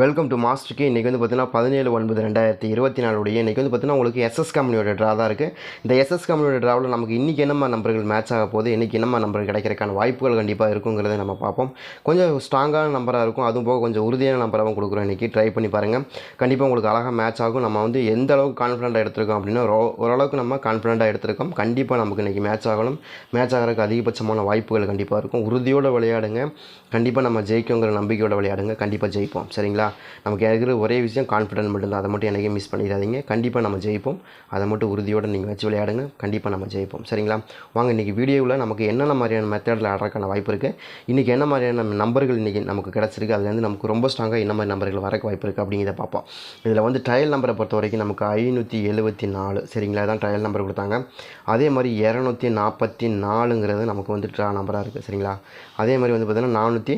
Welcome to மாஸ்டருக்கு இன்றைக்கி வந்து பார்த்தீங்கன்னா பதினேழு ஒன்பது ரெண்டாயிரத்தி இருபத்தி நாலுடைய இன்றைக்கி வந்து பார்த்தீங்கன்னா உங்களுக்கு எஸ்எஸ் கம்பெனியோட ட்ரா தான் இருக்குது இந்த எஸ்எஸ் கம்பெனியோட ட்ராவில் நமக்கு இன்றைக்கி என்னமா நம்பர்கள் மேட்ச் ஆக போகுது இன்றைக்கி என்னமா நம்பர் கிடைக்கிறதுக்கான வாய்ப்புகள் கண்டிப்பாக இருக்குங்கிறத நம்ம பார்ப்போம். கொஞ்சம் ஸ்ட்ராங்கான நம்பராக இருக்கும். அதுவும் போக கொஞ்சம் உறுதியான நம்பராகவும் கொடுக்குறோம் இன்றைக்கி ட்ரை பண்ணி பாருங்கள் கண்டிப்பாக உங்களுக்கு அழகாக மேட்ச் ஆகும். நம்ம வந்து எந்த அளவுக்கு கான்ஃபிடண்ட்டாக எடுத்திருக்கோம் அப்படின்னா ஓரளவுக்கு நம்ம கான்ஃபிடண்ட்டாக எடுத்திருக்கோம். கண்டிப்பாக நமக்கு இன்றைக்கி மேட்ச் ஆகணும். மேட்ச் ஆகிறதுக்கு அதிகபட்சமான வாய்ப்புகள் கண்டிப்பாக இருக்கும். உறுதியோடு விளையாடுங்க. கண்டிப்பாக நம்ம ஜெயிக்குங்கிற நம்பிக்கையோட விளையாடுங்க. கண்டிப்பாக ஜெயிப்போம். சரிங்களா? நமக்கு இருக்கிற ஒரே விஷயம் கான்ஃபிடென்ட் மட்டும்தான் அதை மட்டும் எனக்கே மிஸ் பண்ணிடாதீங்க. கண்டிப்பாக நம்ம ஜெயிப்போம். அதை மட்டும் உறுதியோடு நீங்கள் வச்சு விளையாடுங்க. கண்டிப்பாக நம்ம ஜெயிப்போம். சரிங்களா? வாங்க இன்றைக்கி வீடியோவில் நமக்கு என்னென்ன மாதிரியான மெத்தடில் ஆடுறதுக்கான வாய்ப்பு இருக்குது இன்றைக்கி என்ன மாதிரியான நம்பர்கள் இன்றைக்கி நமக்கு கிடச்சிருக்கு? அதுலேருந்து நமக்கு ரொம்ப ஸ்ட்ராங்காக என்ன மாதிரி நம்பர்கள் வரக்கு வாய்ப்பு இருக்குது அப்படிங்கிறத பார்ப்போம். இதில் வந்து ட்ரையல் நம்பரை பொறுத்த வரைக்கும் நமக்கு ஐநூற்றி எழுபத்தி நாலு. சரிங்களா? தான் ட்ரையல் நம்பர் கொடுத்தாங்க. அதே மாதிரி இரநூத்தி நாற்பத்தி நாலுங்கிறது நமக்கு வந்து ட்ரா நம்பராக இருக்குது சரிங்களா? அதே மாதிரி வந்து பார்த்திங்கன்னா நானூற்றி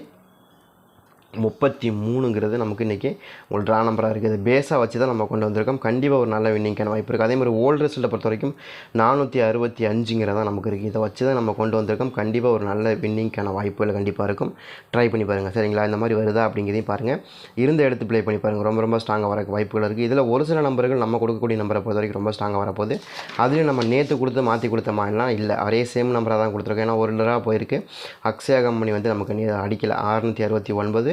முப்பத்தி மூணுங்கிறது நமக்கு இன்றைக்கி ஒரு ட்ரா நம்பராக இருக்குது பேஸாக வச்சு தான் நம்ம கொண்டு வந்திருக்கோம். கண்டிப்பாக ஒரு நல்ல வின்னிங்கான வாய்ப்பு இருக்குது அதே மாதிரி ஓல்டு ரிசல்ட்டை பொறுத்த வரைக்கும் நானூற்றி அறுபத்தி அஞ்சுங்கிறதா நமக்கு இருக்குது இதை வச்சு தான் நம்ம கொண்டு வந்திருக்கோம். கண்டிப்பாக ஒரு நல்ல வின்னிங்கான வாய்ப்புகள் கண்டிப்பாக இருக்கும். ட்ரை பண்ணி பாருங்கள் சரிங்களா? இந்த மாதிரி வருதா அப்படிங்கிறதையும் பாருங்கள் இருந்த எடுத்து ப்ளே பண்ணி பாருங்கள் ரொம்ப ரொம்ப ஸ்ட்ராங்காக வர வாய்ப்புகள் இருக்குது இதில் ஒரு சில நம்பர்கள் நம்ம கொடுக்கக்கூடிய நம்பரை பொறுத்த வரைக்கும் ரொம்ப ஸ்ட்ராங்காக வரப்போகுது. அதுலேயும் நம்ம நேற்று கொடுத்து மாற்றி கொடுத்த மாதிரிலாம் இல்லை. ஒரே சேம் நம்பராக தான் கொடுத்துருக்கோம். ஏன்னா ஒரு தடவை போயிருக்கு. அக்ஷயா கம்பெனி வந்து நமக்கு அடிக்கலை. அறுநூற்றி அறுபத்தி ஒன்பது.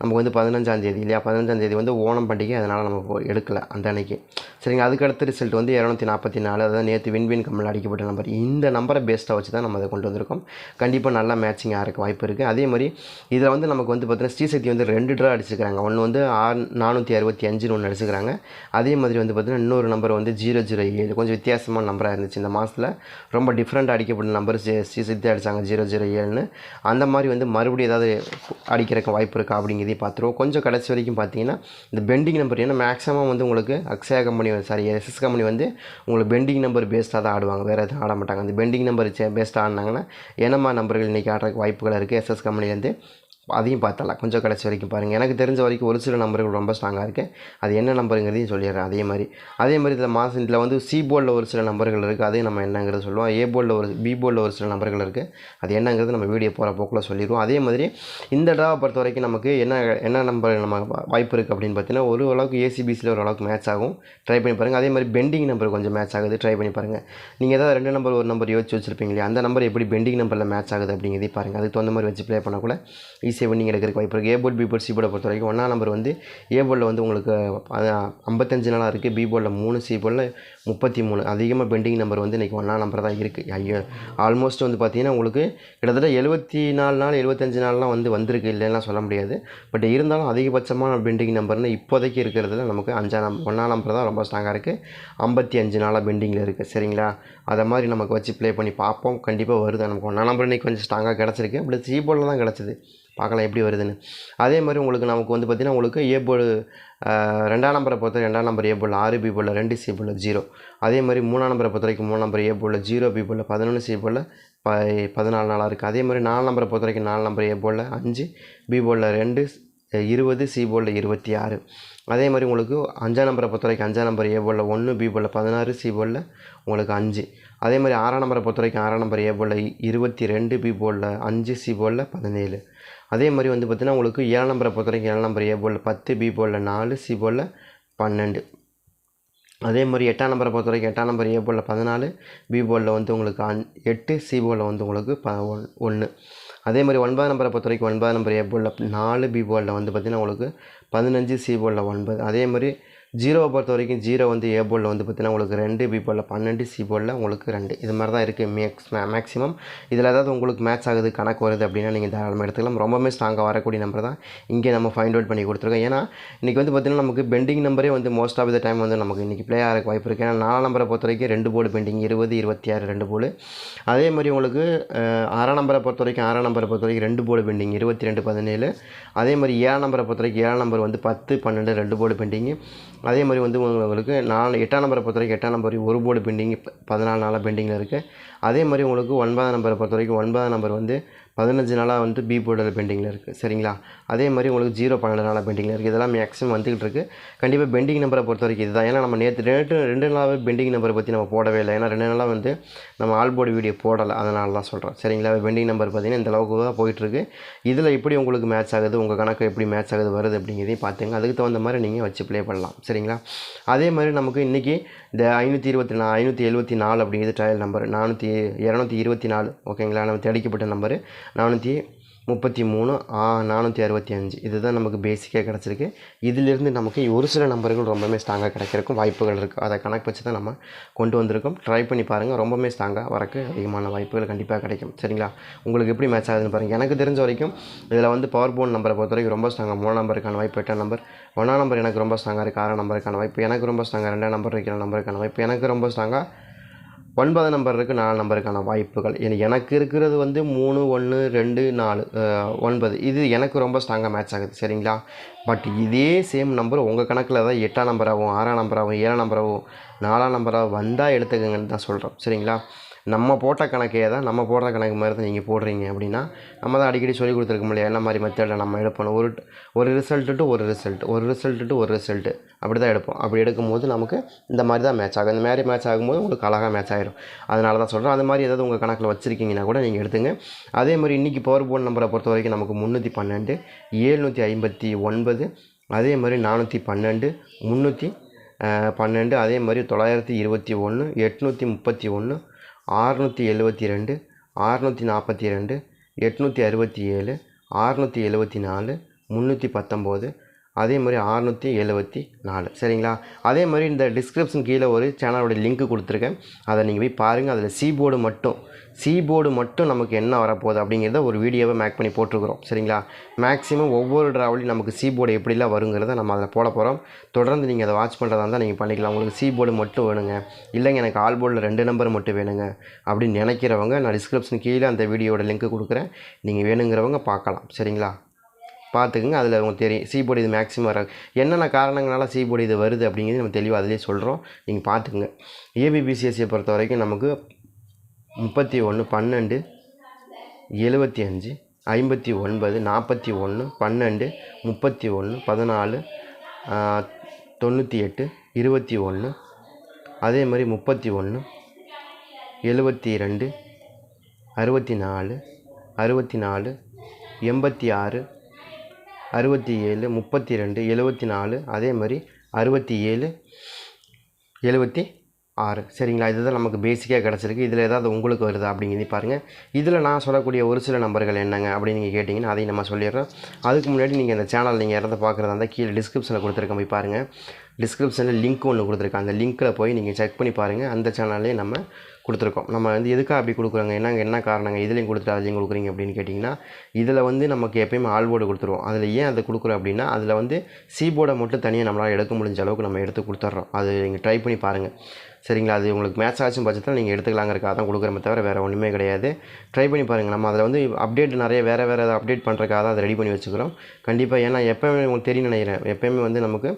நமக்கு வந்து பதினஞ்சாந்தேதி இல்லையா? பதினஞ்சாந்தேதி வந்து ஓணம் பண்டிகை. அதனால் நம்ம எடுக்கலை அந்த அன்னைக்கு. சரிங்க அதுக்கடுத்து ரிசல்ட் வந்து இரநூத்தி நாற்பத்தி நாலு அதாவது நேற்று விண்வின் கம்மல் அடிக்கப்பட்ட நம்பர் இந்த நம்பரை பேஸ்ட்டாக வச்சு தான் நம்ம அதை கொண்டு வந்திருக்கோம். கண்டிப்பாக நல்லா மேட்சிங்காக இருக்க வாய்ப்பு இருக்குது அதே மாதிரி இதில் வந்து நமக்கு வந்து பார்த்திங்கன்னா ஸ்ரீசக்தி வந்து ரெண்டு ட்ரா அடிச்சுக்கிறாங்க ஒன்று வந்து ஆறு நானூற்றி அறுபத்தி அஞ்சுன்னு ஒன்று அடிச்சுக்கிறாங்க அதே மாதிரி வந்து பார்த்திங்கன்னா இன்னொரு நம்பர் வந்து ஜீரோ ஜீரோ ஏழு. கொஞ்சம் வித்தியாசமான நம்பராக இருந்துச்சு. இந்த மாதத்தில் ரொம்ப டிஃப்ரெண்ட் அடிக்கப்பட்ட நம்பர் ஸ்ரீசக்தி அடித்தாங்க ஜீரோ ஜீரோ ஏழுன்னு. அந்த மாதிரி வந்து மறுபடியும் ஏதாவது அடிக்கிறக்க வாய்ப்பு இருக்கா அப்படிங்கிறது அப்படிங்கிறதையும் பார்த்துருவோம். கொஞ்சம் கடைசி வரைக்கும் பார்த்தீங்கன்னா இந்த பெண்டிங் நம்பர் ஏன்னா மேக்ஸிமம் வந்து உங்களுக்கு Akshaya company sorry S S company வந்து உங்களுக்கு பெண்டிங் நம்பர் பேஸ்டாக தான் ஆடுவாங்க. வேறு எதுவும் ஆட மாட்டாங்க. அந்த பெண்டிங் நம்பர் பேஸ்டாக ஆடினாங்கன்னா என்னம்மா நம்பர்கள் இன்றைக்கி ஆடுறதுக்கு வாய்ப்புகள் இருக்குது எஸ்எஸ் கம்பெனிலேருந்து அதையும் பார்த்தலாம் கொஞ்சம் கடைசி வரைக்கும் பாருங்கள் எனக்கு தெரிஞ்ச வரைக்கும் ஒரு சில நம்பர்கள் ரொம்ப ஸ்ட்ராங்காக இருக்குது அது என்ன நம்பருங்கிறதையும் சொல்லிடுறேன். அதே மாதிரி அதே மாதிரி இதில் மாதம் இதில் வந்து சி போர்டில் ஒரு சில நம்பர்கள் இருக்குது அதையும் நம்ம என்னங்கிறது சொல்லுவோம். ஏ போர்டில் ஒரு பி போர்டில் ஒரு சில நம்பர்கள் இருக்குது அது என்னங்கிறது நம்ம வீடியோ போகிற போக்கில் சொல்லிடுவோம். அதே மாதிரி இந்த ட்ராவை பொறுத்த வரைக்கும் நமக்கு என்ன என்ன நம்பர் நம்ம வாய்ப்பு இருக்குது அப்படின்னு பார்த்தீங்கன்னா ஒரு அளவுக்கு ஏசிபிசியில் ஓரளவுக்கு மேட்ச் ஆகும். ட்ரை பண்ணி பாருங்கள் அதே மாதிரி பெண்டிங் நம்பர் கொஞ்சம் மேட்ச் ஆகுது. ட்ரை பண்ணி பாருங்கள் நீங்கள் ஏதாவது ரெண்டு நம்பர் ஒரு நம்பர் யோசிச்சு வச்சுருப்பீங்களே அந்த நம்பர் எப்படி பெண்டிங் நம்பரில் மேட்ச் ஆகுது அப்படிங்கிறதே பாருங்கள் அதுக்கு தகுந்த மாதிரி வச்சு ப்ளே பண்ணக்கூட ஈஸி வின்னிங் எடுக்கிறதுக்கு வாய்ப்பு இருக்குது A board B board C போர்டை பொறுத்த வரைக்கும் ஒன்றா நம்பர் வந்து ஏ போர்டில் வந்து உங்களுக்கு ஐம்பத்தஞ்சு நாளாக இருக்குது பி போர்டில் மூணு சி போர்டில் முப்பத்தி மூணு அதிகமாக பெண்டிங் நம்பர் வந்து இன்றைக்கி ஒன்றா நம்பர் தான் இருக்குது ஐயோ ஆல்மோஸ்ட் வந்து பார்த்தீங்கன்னா உங்களுக்கு கிட்டத்தட்ட எழுபத்தி நாலு நாள் எழுபத்தஞ்சு நாள்லாம் வந்து வந்திருக்கு. இல்லைன்னா சொல்ல முடியாது. பட் இருந்தாலும் அதிகபட்சமான பெண்டிங் நம்பர்னு இப்போதைக்கு இருக்கிறதுல நமக்கு அஞ்சா நம்பர் ஒன்றா நம்பர் தான் ரொம்ப ஸ்ட்ராங்காக இருக்குது ஐம்பத்தி அஞ்சு நாளாக பெண்டிங்கில் இருக்குது சரிங்களா? அதை மாதிரி நமக்கு வச்சு ப்ளே பண்ணி பார்ப்போம். கண்டிப்பாக வருது. நமக்கு ஒன்றா நம்பர் இன்றைக்கி கொஞ்சம் ஸ்ட்ராங்காக கிடச்சிருக்கு. அப்படி சீபோர்டில் தான் கிடச்சிது. பார்க்கலாம் எப்படி வருதுன்னு. அதே மாதிரி உங்களுக்கு நமக்கு வந்து பார்த்திங்கன்னா உங்களுக்கு ஏ போர்டு ரெண்டாம் நம்பரை பொறுத்த ரெண்டாம் நம்பர் ஏ போர்டில் ஆறு பி போர்டில் ரெண்டு சி போர்டில் ஜீரோ. அதே மாதிரி மூணாம் நம்பரை பொறுத்த வரைக்கும் மூணு நம்பர் ஏ போர்டில் ஜீரோ பி போர்டில் பதினொன்று சி போர்டில் ப பதினாலு நாளாக இருக்குது அதே மாதிரி நாலு நம்பரை பொறுத்த வரைக்கும் நாலு நம்பர் ஏ போர்டில் அஞ்சு பி போர்டில் ரெண்டு இருபது சி போர்டில் இருபத்தி ஆறு. அதே மாதிரி உங்களுக்கு அஞ்சாம் நம்பரை பொறுத்த வரைக்கும் அஞ்சாம் நம்பர் ஏ ஒன்று பி பதினாறு சி உங்களுக்கு அஞ்சு. அதே மாதிரி ஆறாம் நம்பரை பொறுத்த வரைக்கும் ஆறாம் நம்பர் ஏ இருபத்தி ரெண்டு பி அஞ்சு சி பதினேழு. அதே மாதிரி வந்து பார்த்திங்கன்னா உங்களுக்கு ஏழு நம்பரை பொறுத்த வரைக்கும் ஏழாம் நம்பர் ஏ போர்டில் பத்து பி போர்டில் நாலு சி போர்டில் பன்னெண்டு. அதே மாதிரி எட்டாம் நம்பரை பொறுத்த வரைக்கும் எட்டாம் நம்பர் ஏ போலில் பதினாலு பி போலில் வந்து உங்களுக்கு அஞ் எட்டு சி போலில் வந்து உங்களுக்கு ப ஒன் ஒன்று அதே மாதிரி ஒன்பதாம் நம்பரை பொறுத்த வரைக்கும் ஒன்பதாம் நம்பர் ஏ போலில் நாலு பி போலில் வந்து பார்த்திங்கன்னா உங்களுக்கு பதினஞ்சு சி போலில் ஒன்பது. அதே மாதிரி ஜீரோவை பொறுத்த வரைக்கும் ஜீரோ வந்து ஏ போலில் வந்து பார்த்திங்கன்னா உங்களுக்கு ரெண்டு பி போலில் பன்னெண்டு சி போலில் உங்களுக்கு ரெண்டு. இது மாதிரி தான் இருக்குது மேக்ஸ் மேக்ஸிமம் இதில் ஏதாவது உங்களுக்கு மேட்ச் ஆகுது கணக்கு வருது அப்படின்னா நீங்கள் தாராளமாக எடுத்துக்கலாம். ரொம்பவுமே ஸ்ட்ராங்காக வரக்கூடிய நம்பர் தான். இங்கே நம்ம ஃபைண்ட் அவுட் பண்ணி கொடுத்துருக்கோம். ஏன்னா இன்றைக்கி வந்து பார்த்திங்கன்னா நமக்கு பெண்டிங் நம்பரே வந்து மோஸ்ட் ஆஃப் த டைம் வந்து நமக்கு இன்றைக்கி ப்ளே ஆகிறக்கு வாய்ப்பு இருக்குது ஏன்னா நாலாம் நம்பரை பொறுத்த வரைக்கும் ரெண்டு போர்டு பெண்டிங் இருபது இருபத்தி ஆறு ரெண்டு போர்டு அதே மாதிரி உங்களுக்கு ஆறாம் நம்பரை பொறுத்த வரைக்கும் ஆறாம் நம்பரை பொறுத்த வரைக்கும் ரெண்டு போர்டு பெண்டிங் இருபத்தி ரெண்டு பதினேழு. அதே மாதிரி ஏழாம் நம்பரை பொறுத்த வரைக்கும் ஏழாம் நம்பர் வந்து பத்து பன்னெண்டு ரெண்டு போர்டு பெண்டிங்கு அதே மாதிரி வந்து உங்களுக்கு நாலு எட்டாம் நம்பரை பொறுத்த வரைக்கும் எட்டாம் நம்பர் ஒரு போர்டு பெண்டிங் பதினாலு நாளாக பெண்டிங்கில் இருக்குது அதே மாதிரி உங்களுக்கு ஒன்பதாம் நம்பரை பொறுத்த வரைக்கும் ஒன்பதாம் நம்பர் வந்து பதினஞ்சு நாளாக வந்து பி போர்டில் பெண்டிங்கில் இருக்குது சரிங்களா? அதே மாதிரி உங்களுக்கு ஜீரோ பன்னெண்டு நாளாக பெண்டிங்கில் இருக்குது இதெல்லாம் மேக்ஸிமம் வந்துகிட்டு இருக்குது கண்டிப்பாக பெண்டிங் நம்பரை பொறுத்த வரைக்கும் இதுதான். ஏன்னா நம்ம நேற்று ரெண்டு ரெண்டு நாளாகவே பெண்டிங் நம்பரை பற்றி நம்ம போடவே இல்லை. ஏன்னா ரெண்டு நாளாக வந்து நம்ம ஆல் போர்டு வீடியோ போடலை. அதனால தான் சொல்கிறேன் சரிங்களா? பெண்டிங் நம்பர் பார்த்தீங்கன்னா இந்த அளவுக்கு தான் போயிட்டுருக்கு இதில் எப்படி உங்களுக்கு மேட்ச் ஆகுது? உங்கள் கணக்கு எப்படி மேட்ச் ஆகுது? வருது அப்படிங்கிறதையும் பார்த்துங்க அதுக்கு தகுந்த மாதிரி நீங்கள் வச்சு ப்ளே பண்ணலாம். சரிங்களா? அதே மாதிரி நமக்கு இன்றைக்கி இந்த ஐநூற்றி இருபத்தி நா ஐநூற்றி எழுபத்தி நாலு அப்படிங்கிறது ட்ரையல் நம்பர் நானூற்றி இரநூத்தி இருபத்தி நாலு. ஓகேங்களா நம்ம அடிக்கப்பட்ட நம்பரு நானூற்றி முப்பத்தி மூணு ஆ நானூற்றி அறுபத்தி அஞ்சு. இதுதான் நமக்கு பேசிக்காக கிடச்சிருக்கு. இதிலிருந்து நமக்கு ஒரு சில நம்பர்கள் ரொம்பவே ஸ்ட்ராங்காக கிடைக்கிறக்கும் வாய்ப்புகள் இருக்குது அதை கணக்கு வச்சு தான் நம்ம கொண்டு வந்திருக்கோம். ட்ரை பண்ணி பாருங்கள் ரொம்பவே ஸ்ட்ராங்காக வரக்கு அதிகமான வாய்ப்புகள் கண்டிப்பாக கிடைக்கும். சரிங்களா? உங்களுக்கு எப்படி மேட்ச் ஆகுதுன்னு பாருங்கள் எனக்கு தெரிஞ்ச வரைக்கும் இதில் வந்து பவர் போன் நம்பரை பொறுத்த வரைக்கும் ரொம்ப ஸ்ட்ராங்காக மூணு நம்பருக்கான வாய்ப்பு எட்டாம் நம்பர் ஒன்றாம் நம்பர் எனக்கு ரொம்ப ஸ்ட்ராங்காக இருக்குது ஆறாம் நம்பருக்கான வாய்ப்பு எனக்கு ரொம்ப ஸ்ட்ராங்காக ரெண்டாம் நம்பர் இருக்கிற நம்பருக்கான வாய்ப்பு எனக்கு ரொம்ப ஸ்ட்ராங்காக ஒன்பது நம்பர் இருக்குது நாலு நம்பருக்கான வாய்ப்புகள். எனக்கு இருக்கிறது வந்து மூணு ஒன்று ரெண்டு நாலு ஒன்பது. இது எனக்கு ரொம்ப ஸ்ட்ராங்காக மேட்ச் ஆகுது சரிங்களா? பட் இதே சேம் நம்பர் உங்கள் கணக்கில் தான் எட்டாம் நம்பராகவும் ஆறாம் நம்பராகவும் ஏழாம் நம்பராகவும் நாலாம் நம்பராக வந்தால் எடுத்துக்கங்கன்னு தான் சொல்கிறோம் சரிங்களா? நம்ம போட்ட கணக்கே தான் நம்ம போடுற கணக்கு மாதிரி தான் நீங்கள் போடுறீங்க அப்படின்னா நம்ம தான் அடிக்கடி சொல்லி கொடுத்துருக்க முடியாது என்ன மாதிரி மெத்தடில் நம்ம எடுப்போம் ஒரு ஒரு ரிசல்ட்டு டு ஒரு ரிசல்ட் ஒரு ரிசல்ட்டு டு ஒரு ரிசல்ட்டு அப்படி தான் எடுப்போம். அப்படி எடுக்கும்போது நமக்கு இந்த மாதிரி தான் மேட்ச் ஆகும். இந்த மாதிரி மேட்ச் ஆகும்போது உங்களுக்கு அழகாக மேட்ச் ஆகிடும் அதனால தான் சொல்கிறேன் அது மாதிரி ஏதாவது உங்கள் கணக்கில் வச்சுருக்கீங்கன்னா கூட நீங்கள் எடுத்துங்க. அதே மாதிரி இன்றைக்கி பவர் போர்டு நம்பரை பொறுத்த வரைக்கும் நமக்கு முந்நூற்றி பன்னெண்டு ஏழ்நூற்றி ஐம்பத்தி ஒன்பது அதே மாதிரி நானூற்றி பன்னெண்டு முந்நூற்றி பன்னெண்டு அதே மாதிரி தொள்ளாயிரத்தி இருபத்தி ஒன்று எட்நூற்றி முப்பத்தி ஒன்று ஆறுநூற்றி எழுபத்தி ரெண்டு ஆறுநூற்றி நாற்பத்தி ரெண்டு எட்நூற்றி அறுபத்தி ஏழு ஆறுநூற்றி எழுபத்தி நாலு முந்நூற்றி பத்தொம்போது அதே மாதிரி ஆறுநூற்றி எழுபத்தி நாலு. சரிங்களா? அதே மாதிரி இந்த டிஸ்கிரிப்ஷன் கீழே ஒரு சேனலோட லிங்க் கொடுத்துருக்கேன். அதை நீங்கள் போய் பாருங்கள் அதில் சி போர்டு மட்டும். சி போர்டு மட்டும் நமக்கு என்ன வரப்போகுது அப்படிங்கிறத ஒரு வீடியோவை மேக் பண்ணி போட்டிருக்கிறோம். சரிங்களா? மேக்ஸிமம் ஒவ்வொரு ட்ராவலையும் நமக்கு சி போர்டு எப்படிலாம் வருங்கிறத நம்ம அதில் போட போகிறோம் தொடர்ந்து நீங்கள் அதை வாட்ச் பண்ணுறதா இருந்தால் நீங்கள் பண்ணிக்கலாம். உங்களுக்கு சி போர்டு மட்டும் வேணுங்க. இல்லைங்க எனக்கு ஆல் போர்டில் ரெண்டு நம்பர் மட்டும் வேணுங்க. அப்படின்னு நினைக்கிறவங்க நான் டிஸ்கிரிப்ஷன் கீழே அந்த வீடியோட லிங்க் கொடுக்குறேன். நீங்கள் வேணுங்கிறவங்க பார்க்கலாம். சரிங்களா? பார்த்துக்குங்க அதில் உங்களுக்கு தெரியும். சீபோர்டு இது மேக்ஸிமம் வராது. என்னென்ன காரணங்களால சீபோர்டு இது வருது அப்படிங்கிறது நம்ம தெளிவாக அதிலே சொல்கிறோம் நீங்கள் பார்த்துக்குங்க. ஏபிபிசிஎஸ்சியை பொறுத்த வரைக்கும் நமக்கு முப்பத்தி ஒன்று பன்னெண்டு எழுபத்தி அஞ்சு ஐம்பத்தி ஒன்பது நாற்பத்தி ஒன்று பன்னெண்டு முப்பத்தி ஒன்று பதினாலு தொண்ணூற்றி எட்டு இருபத்தி ஒன்று அதே மாதிரி முப்பத்தி ஒன்று எழுபத்தி ரெண்டு அறுபத்தி நாலு அறுபத்தி நாலு எண்பத்தி ஆறு அறுபத்தி ஏழு முப்பத்தி ரெண்டு எழுபத்தி நாலு அதே மாதிரி அறுபத்தி ஏழு எழுபத்தி ஆறு. சரிங்களா? இதுதான் நமக்கு பேசிக்காக கிடச்சிருக்கு. இதில் ஏதாவது உங்களுக்கு வருதா அப்படிங்கிறத பாருங்கள் இதில் நான் சொல்லக்கூடிய ஒரு சில நம்பர்கள் என்னங்க அப்படின்னு நீங்கள் கேட்டிங்கன்னா அதையும் நம்ம சொல்லிடுறோம். அதுக்கு முன்னாடி நீங்கள் இந்த சேனல் நீங்கள் இறந்து பார்க்குறதா இருந்தால் கீழே டிஸ்கிரிப்ஷனில் கொடுத்துருக்க போய் பாருங்கள் டிஸ்கிரிப்ஷனில் லிங்க் ஒன்று கொடுத்துருக்கேன் அந்த லிங்க்கில் போய் நீங்கள் செக் பண்ணி பாருங்கள் அந்த சேனல்லே நம்ம கொடுத்துருக்கோம். நம்ம வந்து எதுக்காக அப்படி கொடுக்குறோங்க? என்னங்க என்ன காரணங்க? இதுலேயும் கொடுத்துட்டு அதுலேயும் கொடுக்குறீங்க அப்படின்னு கேட்டிங்கன்னா இதில் வந்து நமக்கு எப்பயுமே ஆல் போர்டு கொடுத்துருவோம். அதில் ஏன் அதை கொடுக்குறோம் அப்படின்னா அதில் வந்து சி போர்டை மட்டும் தனியாக நம்மளால் எடுக்க முடிஞ்ச அளவுக்கு நம்ம எடுத்து கொடுத்துட்றோம் அது நீங்கள் ட்ரை பண்ணி பாருங்கள் சரிங்களா? அது உங்களுக்கு மேட்ச் ஆச்சும் பட்சத்தில் நீங்கள் எடுத்துக்கலாங்கிறக்காக தான் கொடுக்குறமே தவிர வேறு ஒன்றுமே கிடையாது. ட்ரை பண்ணி பாருங்கள் நம்ம அதில் வந்து அப்டேட் நிறைய வேறு வேறு அப்டேட் பண்ணுறக்காக தான் அதை ரெடி பண்ணி வச்சுக்கிறோம். கண்டிப்பாக ஏன்னா எப்போயுமே உங்களுக்கு தெரியும் நினைக்கிறேன். எப்போயுமே வந்து நமக்கு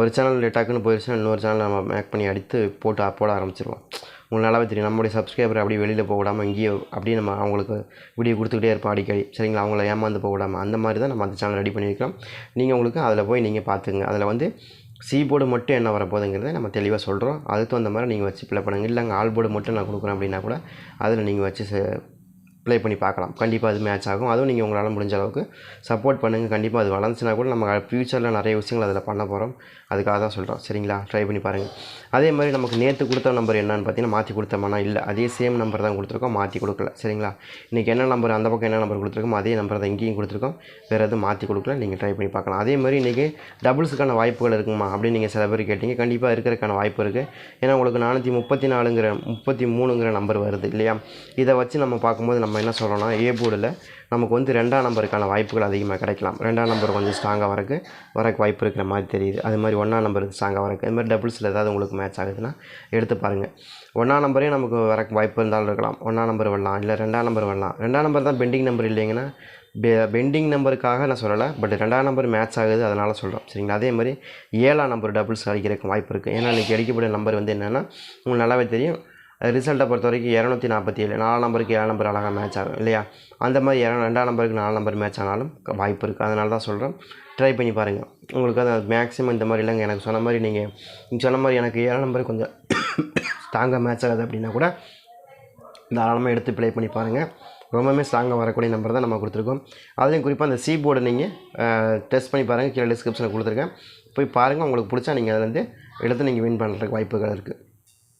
ஒரு சேனல் டக்குன்னு போயிடுச்சுன்னா இன்னொரு சேனல் நம்ம மேக் பண்ணி அடித்து போட்டு போட ஆரம்பிச்சிருவோம். உங்களுக்கு நல்லாவே தெரியும். நம்மளுடைய சப்ஸ்கிரைபர் அப்படியே வெளியில் போக விடாமல் இங்கேயே அப்படியே நம்ம அவங்களுக்கு வீடியோ கொடுத்துக்கிட்டே இருப்போம் அடிக்கடி. சரிங்களா? அவங்கள ஏமாந்து போக விடாமல் அந்த மாதிரி தான் நம்ம அந்த சேனல் ரெடி பண்ணியிருக்கிறோம். நீங்கள் உங்களுக்கு அதில் போய் நீங்கள் பார்த்துங்க அதில் வந்து சி போர்டு மட்டும் என்ன வரப்போகுதுங்கிறத நம்ம தெளிவாக சொல்கிறோம் அதுக்கு தகுந்த மாதிரி நீங்கள் வச்சு பிள்ளை பண்ணுங்கள் இல்லைங்க ஆல் போர்டு மட்டும் நான் கொடுக்குறேன் அப்படின்னா கூட அதில் நீங்கள் வச்சு ப்ளே பண்ணி பார்க்கலாம். கண்டிப்பாக அது மேட்ச் ஆகும். அதுவும் நீங்கள் உங்களால் முடிஞ்ச அளவுக்கு சப்போர்ட் பண்ணுங்கள் கண்டிப்பாக அது வளர்ந்துச்சுன்னா கூட நம்ம ஃப்யூச்சரில் நிறைய விஷயங்கள் அதில் பண்ண போகிறோம் அதுக்காக தான் சொல்கிறோம் சரிங்களா? ட்ரை பண்ணி பாருங்கள் அதே மாதிரி நமக்கு நேற்று கொடுத்த நம்பர் என்னன்னு பார்த்தீங்கன்னா மாற்றி கொடுத்தோம்னா இல்லை. அதே சேம் நம்பர் தான் கொடுத்துருக்கோம். மாற்றி கொடுக்கல. சரிங்களா? இன்றைக்கி என்ன நம்பர் அந்த பக்கம் என்ன நம்பர் கொடுத்துருக்கோம் அதே நம்பர் தான் இங்கேயும் கொடுத்துருக்கோம். வேறு எதுவும் மாற்றி கொடுக்கல. நீங்கள் ட்ரை பண்ணி பார்க்கலாம். அதே மாதிரி இன்றைக்கி டபுள்ஸுக்கான வாய்ப்புகள் இருக்குமா அப்படின்னு நீங்கள் சில பேர் கேட்டிங்க. கண்டிப்பாக இருக்கிறதுக்கான வாய்ப்பு இருக்குது ஏன்னா உங்களுக்கு நானூற்றி முப்பத்தி நாலுங்கிற முப்பத்தி மூணுங்கிற நம்பர் வருது இல்லையா? இதை வச்சு நம்ம பார்க்கும்போது நம்ம என்ன சொல்கிறோன்னா ஏ போர்டில் நமக்கு வந்து ரெண்டாம் நம்பருக்கான வாய்ப்புகள் அதிகமாக கிடைக்கலாம். ரெண்டாம் நம்பர் கொஞ்சம் ஸ்ட்ராங்காக வரக்கு வரக்கு வாய்ப்பு இருக்கிற மாதிரி தெரியுது. அது மாதிரி ஒன்றாம் நம்பருக்கு ஸ்ட்ராங்காக வரக்கு. அது மாதிரி டபுள்ஸில் ஏதாவது உங்களுக்கு மேட்ச் ஆகுதுன்னா எடுத்து பாருங்கள் ஒன்றாம் நம்பரே நமக்கு வரக்கு வாய்ப்பு இருந்தாலும் இருக்கலாம். ஒன்றாம் நம்பர் வரலாம் இல்லை ரெண்டாம் நம்பர் வரலாம். ரெண்டாம் நம்பர் தான் பெண்டிங் நம்பர் இல்லைங்கன்னா பெ பெண்டிங் நம்பருக்காக நான் சொல்லலை பட் ரெண்டாம் நம்பர் மேட்ச் ஆகுது அதனால் சொல்கிறோம் சரிங்களா? அதே மாதிரி ஏழாம் நம்பர் டபுள்ஸ் அடிக்கிறதுக்கு வாய்ப்பு இருக்குது ஏன்னா இன்றைக்கி அடிக்கப்பட்ட நம்பர் வந்து என்னென்னா உங்களுக்கு நல்லாவே தெரியும். ரிசல்ட்டை பொறுத்த வரைக்கும் இரநூத்தி நாற்பத்தி ஏழு. நாலு நம்பருக்கு ஏழு நம்பர் அழகாக மேட்ச் ஆகும் இல்லையா? அந்த மாதிரி இர ரெண்டாம் நம்பருக்கு நாலு நம்பர் மேட்ச் ஆனாலும் வாய்ப்பு இருக்குது அதனால தான் சொல்கிறேன் ட்ரை பண்ணி பாருங்கள் உங்களுக்கு அது மேக்ஸிமம் இந்த மாதிரி இல்லைங்க. எனக்கு சொன்ன மாதிரி நீங்கள் நீங்கள் சொன்ன மாதிரி எனக்கு ஏழு நம்பர் கொஞ்சம் ஸ்ட்ராங்காக மேட்ச் ஆகுது அப்படின்னா கூட தாராளமாக எடுத்து ப்ளே பண்ணி பாருங்கள் ரொம்பவுமே ஸ்ட்ராங்காக வரக்கூடிய நம்பர் தான் நம்ம கொடுத்துருக்கோம். அதுலேயும் குறிப்பாக அந்த சி போர்டை நீங்கள் டெஸ்ட் பண்ணி பாருங்கள் கீழே டிஸ்கிரிப்ஷனில் கொடுத்துருக்கேன். போய் பாருங்கள் உங்களுக்கு பிடிச்சா நீங்கள் அதுலேருந்து எடுத்து நீங்கள் வின் பண்ணுறதுக்கு வாய்ப்புகள் இருக்குது